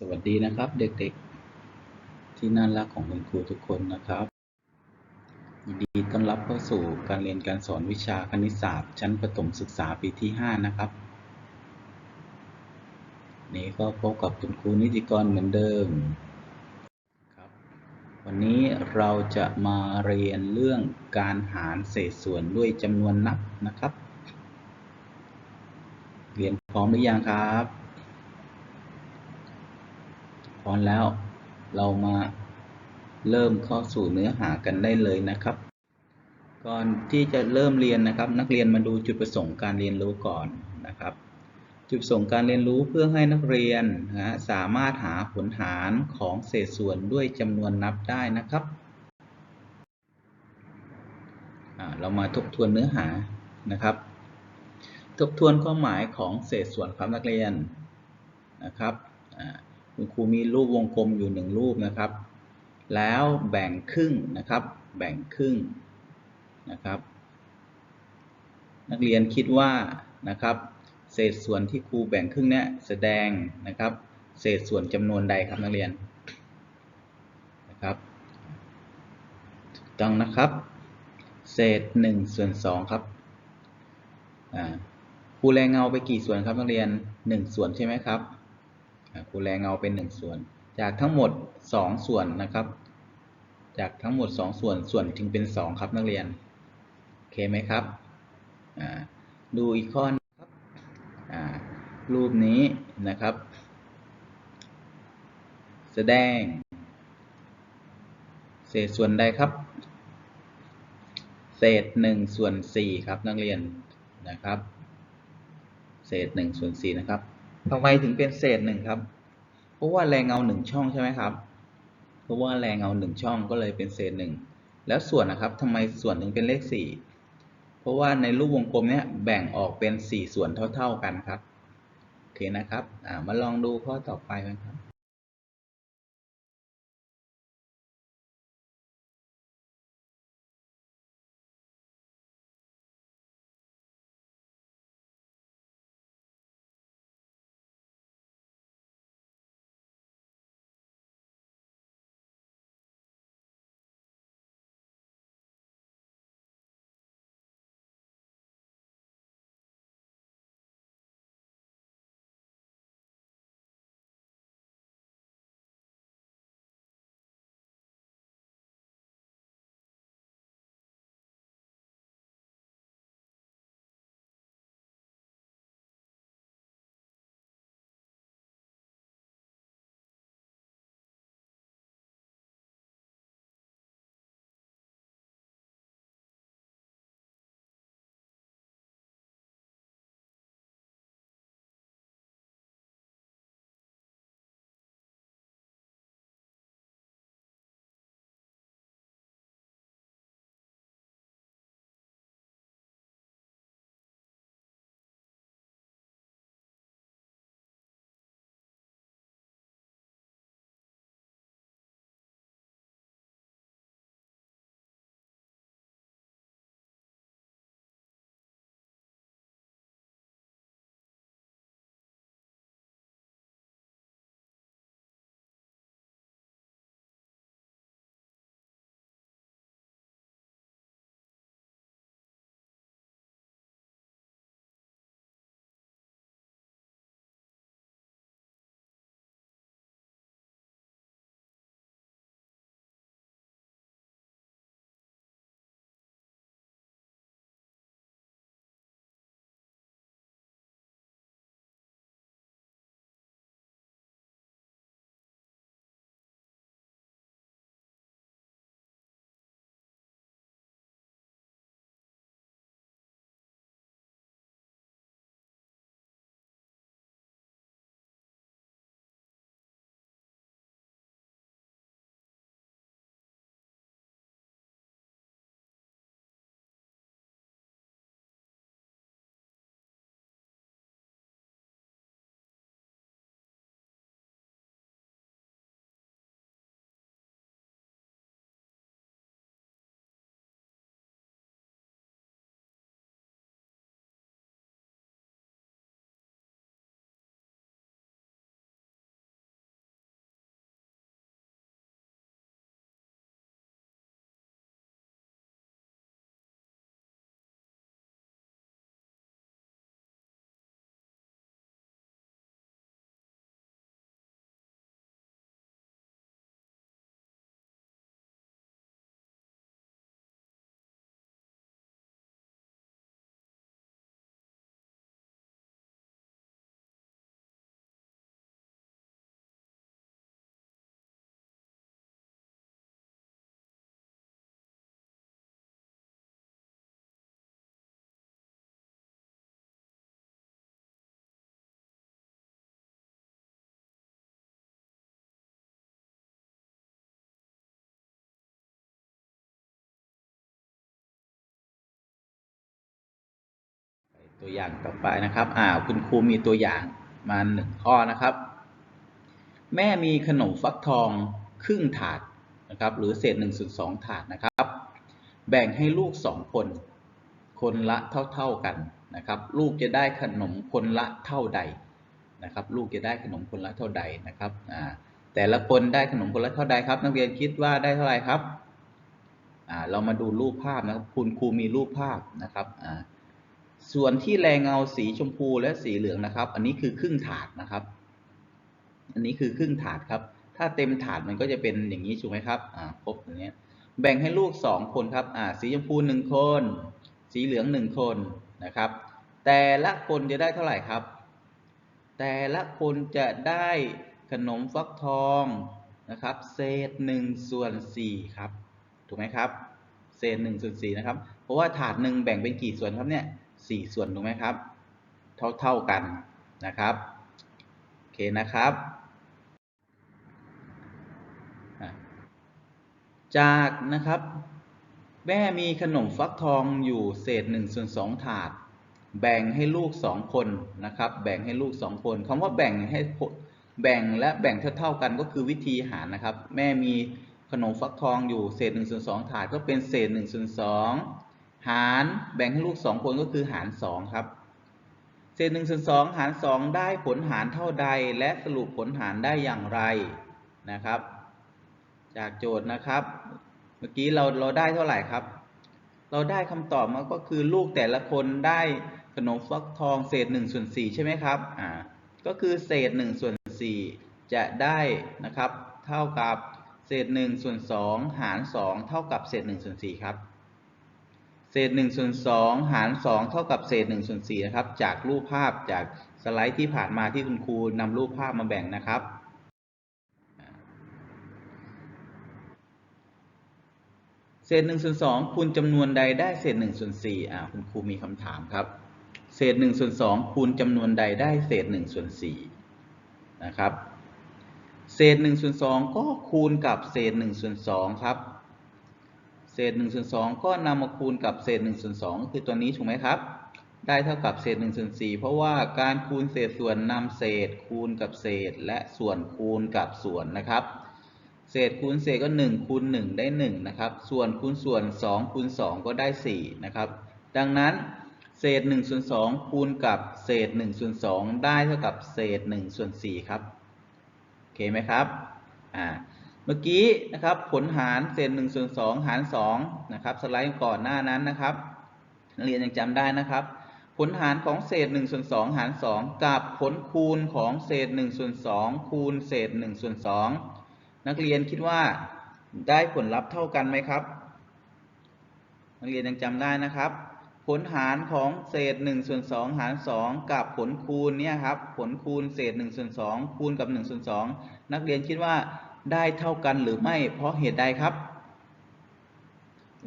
สวัสดีนะครับ เด็กๆ ที่น่ารักของคุณครูทุกคนนะครับยินดีต้อนรับเข้าสู่การเรียนการสอนวิชาคณิตศาสตร์ ชั้นประถมศึกษาปีที่ 5 นะครับ นี้ก็พบกับคุณครูนิติกรเหมือนเดิมครับ วันนี้เราจะมาเรียนเรื่องการหารเศษส่วนด้วยจำนวนนับนะครับ เรียนพร้อมหรือยังครับ พร้อมแล้ว เรามาเริ่มเข้าสู่เนื้อหากันได้เลยนะครับ ก่อนที่จะเริ่มเรียนนะครับ นักเรียนมาดูจุดประสงค์การเรียนรู้ก่อนนะครับ จุดประสงค์การเรียนรู้เพื่อให้นักเรียนนะสามารถหาผลหารของเศษส่วนด้วยจำนวนนับได้นะครับเรามาทบทวนเนื้อหานะครับ ทบทวนความหมายของเศษส่วนครับนักเรียนนะครับ คุณครูมีรูปวงกลมอยู่หนึ่งรูปนะครับ แล้วแบ่งครึ่งนะครับ แบ่งครึ่งนะครับ นักเรียนคิดว่านะครับ เศษส่วนที่ครูแบ่งครึ่งเนี้ยแสดงนะครับ เศษส่วนจำนวนใดครับนักเรียนนะครับถูกต้องนะครับ เศษ1ส่วน2ครับครูแรงเงาไปกี่ส่วนครับนักเรียน 1 ส่วนใช่ไหมครับ ครูแรงเงาเป็น 1 ส่วน จากทั้งหมด 2 ส่วนนะครับ จากทั้งหมด 2 ส่วนส่วนจึงเป็น 2 ครับนักเรียนโอเคไหมครับดูอีกข้อนะครับรูปนี้นะครับ แสดง เศษส่วนใดครับ เศษ1ส่วน4ครับนักเรียนนะครับ เศษ1ส่วน4นะครับ ทำไมถึงเป็นเศษหนึ่งครับ เพราะว่าแรงเงาหนึ่งช่องใช่ไหมครับ เพราะว่าแรงเงาหนึ่งช่องก็เลยเป็นเศษหนึ่ง แล้วส่วนนะครับทำไมส่วนถึงเป็นเลขสี่เพราะว่าในรูปวงกลมเนี้ยแบ่งออกเป็นสี่ส่วนเท่า ๆกันครับ โอเคนะครับอ่ามาลองดูข้อต่อไปกันครับ ตัวอย่างต่อไปนะครับอ่าคุณครูมีตัวอย่างมาหนึ่งข้อนะครับ แม่มีขนมฟักทองครึ่งถาดนะครับ หรือเศษหนึ่งส่วนสองถาดนะครับ แบ่งให้ลูกสองคน คนละเท่าๆกันนะครับ ลูกจะได้ขนมคนละเท่าใดนะครับ ลูกจะได้ขนมคนละเท่าใดนะครับอ่าแต่ละคนได้ขนมคนละเท่าใดครับ นักเรียนคิดว่าได้เท่าไหร่ครับอ่าเรามาดูรูปภาพนะครับ คุณครูมีรูปภาพนะครับอ่า ส่วนที่แรงเงาสีชมพูและสีเหลืองนะครับ อันนี้คือครึ่งถาดนะครับ อันนี้คือครึ่งถาดครับ ถ้าเต็มถาดมันก็จะเป็นอย่างนี้ถูกไหมครับ อ่าครบอย่างเนี้ย แบ่งให้ลูกสองคนครับ อ่า สีชมพูหนึ่งคน สีเหลืองหนึ่งคนนะครับ แต่ละคนจะได้เท่าไหร่ครับ แต่ละคนจะได้ขนมฟักทองนะครับ เศษหนึ่งส่วนสี่ครับ ถูกไหมครับ เศษหนึ่งส่วนสี่นะครับ เพราะว่าถาดหนึ่งแบ่งเป็นกี่ส่วนครับเนี่ย สี่ส่วนถูกไหมครับ เท่าเท่ากันนะครับโอเคนะครับ จากนะครับ แม่มีขนมฟักทองอยู่เศษหนึ่งส่วนสองถาด แบ่งให้ลูกสองคนนะครับ แบ่งให้ลูกสองคนคำว่าแบ่งให้แบ่งและแบ่งเท่าๆกันก็คือวิธีหารนะครับ แม่มีขนมฟักทองอยู่เศษหนึ่งส่วนสองถาดก็เป็นเศษหนึ่งส่วนสอง หารแบ่งให้ลูกสองคนก็คือหารสองครับเศษหนึ่งส่วนสองหารสองได้ผลหารเท่าใดและสรุปผลหารได้อย่างไรนะครับ จากโจทย์นะครับ เมื่อกี้เราเราได้เท่าไหร่ครับ เราได้คำตอบมาก็คือลูกแต่ละคนได้ขนมฟักทองเศษหนึ่งส่วนสี่ใช่ไหมครับอ่าก็คือเศษหนึ่งส่วนสี่จะได้นะครับ เท่ากับเศษหนึ่งส่วนสองหารสองเท่ากับเศษหนึ่งส่วนสี่ครับ เศษหนึ่งส่วนสองหารสองเท่ากับเศษหนึ่งส่วนสี่นะครับ จากรูปภาพจากสไลด์ที่ผ่านมาที่คุณครูนำรูปภาพมาแบ่งนะครับ เศษหนึ่งส่วนสองคูณจำนวนใดได้เศษหนึ่งส่วนสี่อ่าคุณครูมีคำถามครับ เศษหนึ่งส่วนสองคูณจำนวนใดได้เศษหนึ่งส่วนสี่นะครับ เศษหนึ่งส่วนสองก็คูณกับเศษหนึ่งส่วนสองครับ เศษหนึ่งส่วนสองก็นำมาคูณกับเศษหนึ่งส่วนสองคือตัวนี้ถูกไหมครับ ได้เท่ากับเศษหนึ่งส่วนสี่เพราะว่าการคูณเศษส่วนนำเศษคูณกับเศษ และส่วนคูณกับส่วนนะครับ เศษคูณเศษก็ 1 คูณ 1 ได้ 1 นะครับ ส่วนคูณส่วน 2 คูณ 2 ก็ได้ 4 นะครับ ดังนั้นเศษ1ส่วน2คูณกับเศษ1ส่วน2ได้เท่ากับเศษ1ส่วน4ครับโอเคไหมครับอ่า เมื่อกี้นะครับผลหารเศษ1ส่วน2หาร2นะครับสไลด์ก่อนหน้านั้นนะครับนักเรียนยังจำได้นะครับ ผลหารของเศษ1ส่วน2หาร 2 กับผลคูณของเศษ1ส่วน2คูณเศษ1ส่วน2นักเรียนคิดว่าได้ผลลัพธ์เท่ากันไหมครับ นักเรียนยังจำได้นะครับ ผลหารของเศษ1ส่วน2หาร 2 กับผลคูณเนี่ยครับผลคูณเศษ1ส่วน2คูณกับ1ส่วน2นักเรียนคิดว่า ได้เท่ากันหรือไม่ เพราะเหตุใดครับ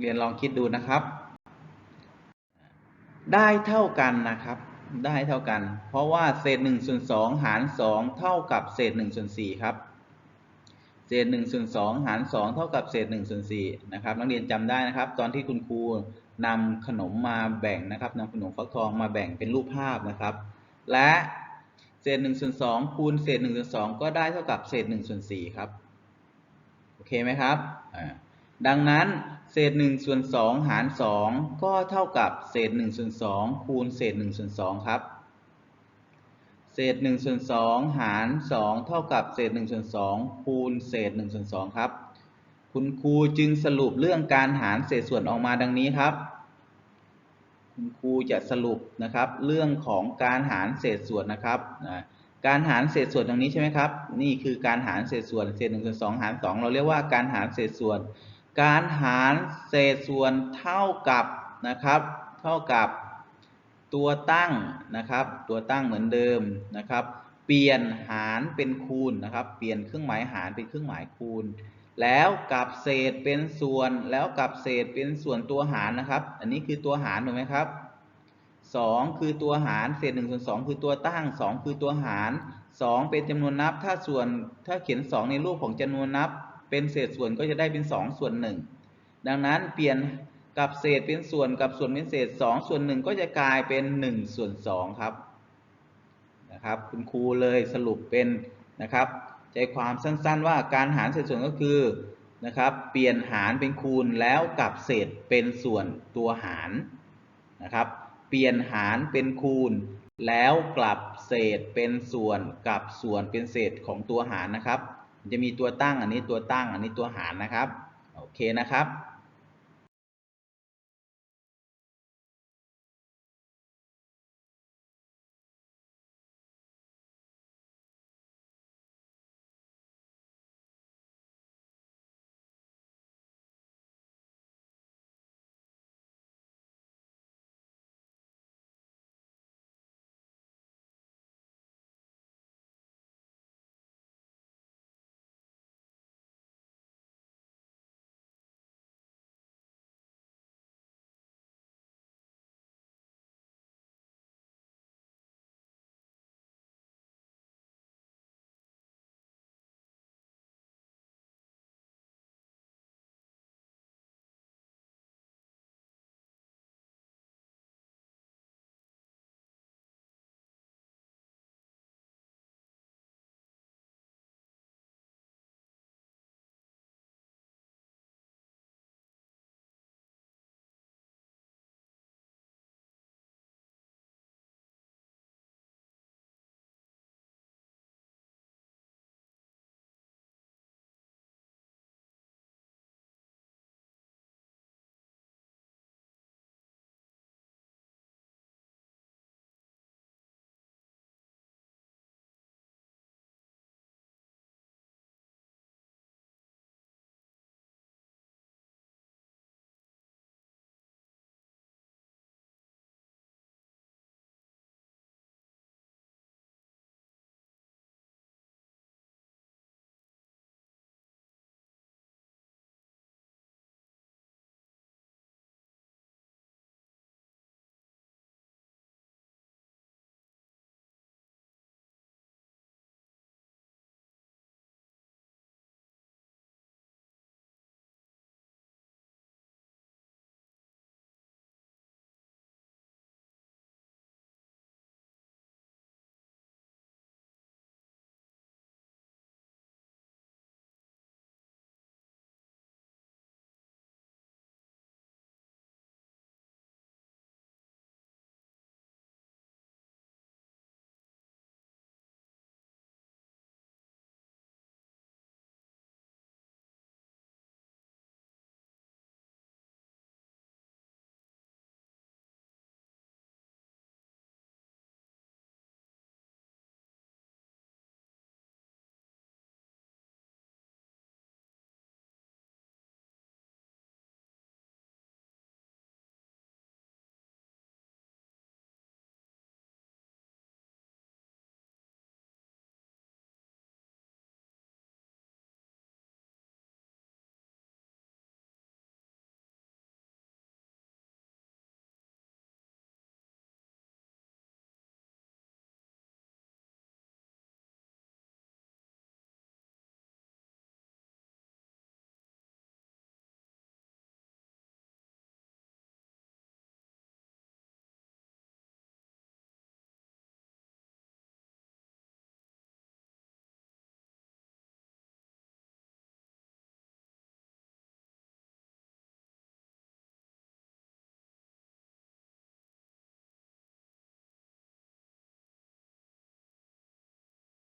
เรียนลองคิดดูนะครับ ได้เท่ากันนะครับ ได้เท่ากัน เพราะว่าเศษ1ส่วน2หาร 2 เท่ากับเศษ1ส่วน4ครับ เศษ1ส่วน2หาร 2 เท่ากับเศษ1ส่วน4นะครับ นักเรียนจำได้นะครับ ตอนที่คุณครูนำขนมมาแบ่งนะครับนำขนมฟักทองมาแบ่งเป็นรูปภาพนะครับ และเศษ1ส่วน2คูณเศษ1ส่วน2ก็ได้เท่ากับเศษ1ส่วน4ครับ เคไหมครับดังนั้นเศษ1ส่วน2หาร 2 ก็เท่ากับเศษ1ส่วน2คูณเศษ1ส่วน2ครับ เศษ1ส่วน2หาร 2 เท่ากับเศษ1ส่วน2คูณเศษ1ส่วน2ครับ คุณครูจึงสรุปเรื่องการหารเศษส่วนออกมาดังนี้ครับ คุณครูจะสรุปนะครับ เรื่องของการหารเศษส่วนนะครับอ่า การหารเศษส่วนตรงนี้ใช่ไหมครับ นี่คือการหารเศษส่วนเศษหนึ่งส่วนสองหารสองเราเรียกว่าการหารเศษส่วน การหารเศษส่วนเท่ากับนะครับ เท่ากับตัวตั้งนะครับ ตัวตั้งเหมือนเดิมนะครับ เปลี่ยนหารเป็นคูณนะครับ เปลี่ยนเครื่องหมายหารเป็นเครื่องหมายคูณ แล้วกับเศษเป็นส่วน แล้วกับเศษเป็นส่วนตัวหารนะครับ อันนี้คือตัวหารถูกไหมครับ สองคือตัวหารเศษหนึ่งส่วนสองคือตัวตั้งสองคือตัวหารสองเป็นจำนวนนับ ถ้าส่วนถ้าเขียนสองในรูปของจำนวนนับ เป็นเศษส่วนก็จะได้เป็นสองส่วนหนึ่งดังนั้นเปลี่ยนกับเศษเป็นส่วนกับส่วนเป็นเศษ 2 ส่วน 1 ก็จะกลายเป็น 1 ส่วน 2 ครับนะครับคุณครูเลยสรุปเป็นนะครับใจความสั้นๆว่าการหารเศษส่วนก็คือนะครับเปลี่ยนหารเป็นคูณแล้วกับเศษเป็นส่วนตัวหารนะครับ เปลี่ยนหารเป็นคูณ แล้วกลับเศษเป็นส่วนกับส่วนเป็นเศษของตัวหารนะครับ จะมีตัวตั้งอันนี้ตัวตั้งอันนี้ตัวหารนะครับ โอเคนะครับ